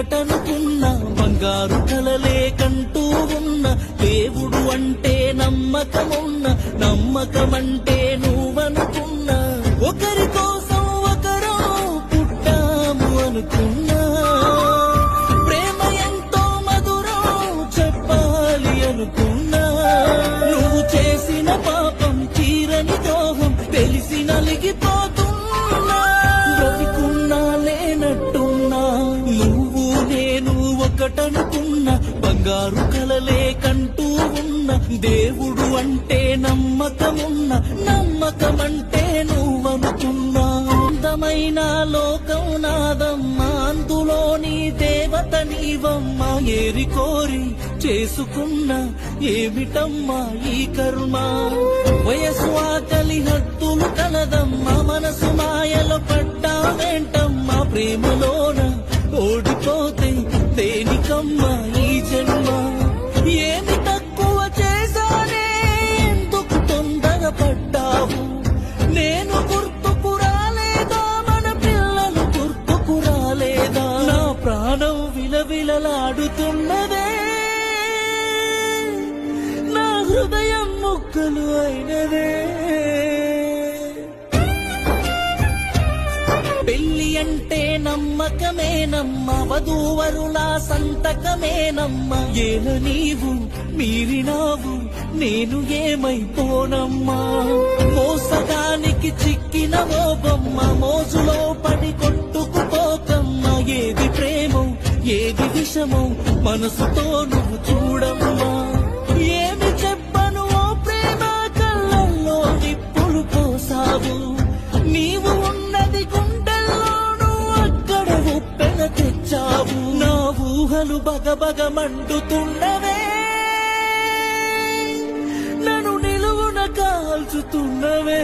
ఒకటనుకున్న బంగారు కలలే కంటూ ఉన్న దేవుడు అంటే నమ్మకమున్న నమ్మకమంటే నువ్వనుకున్నా. ఒకరి కోసం ఒకరు పుట్టాము అనుకున్నా. ప్రేమ ఎంతో మధురం చెప్పాలి అనుకున్నా. నువ్వు చేసిన ఒకటనుకున్నా బంగారు కలలే కంటూ ఉన్న దేవుడు అంటే నమ్మకమున్న నమ్మకమంటే నువ్వనుకున్నా. అందమైన లోకం నాదమ్మా అందులోని దేవత నీవమ్మా. ఏరి కోరి చేసుకున్న ఏమిటమ్మా ఈ కర్మ? వయసు ఆకలి హద్దులు కలదమ్మా మనసు మాయలో పడ్డావేంటమ్మా? ప్రేమలో దేనికమ్మా ఈ జన్మ ఏమి తక్కువ చేశానే? ఎందుకు తొందరపడ్డావు నేను గుర్తుకు రాలేదా? మన పిల్లలు గుర్తుకు రాలేదా? నా ప్రాణం విలవిలలాడుతున్నదే. నా హృదయం ముక్కలు అయినదే. నమ్మకమేనమ్మ వధూవరులా సంతకమేనమ్మ. ఏల నీవు మీరినావు నేను ఏమైపోనమ్మా. మోసగానికి చిక్కిన ఓ బొమ్మ మోజులో పడి కొట్టుకుపోకమ్మ. ఏది ప్రేమో ఏది విషమో మనసుతో నువ్వు చూడమ్మా. ఊహలు బగబగ మండుతున్నవే నన్ను నిలువున కాల్చుతున్నవే.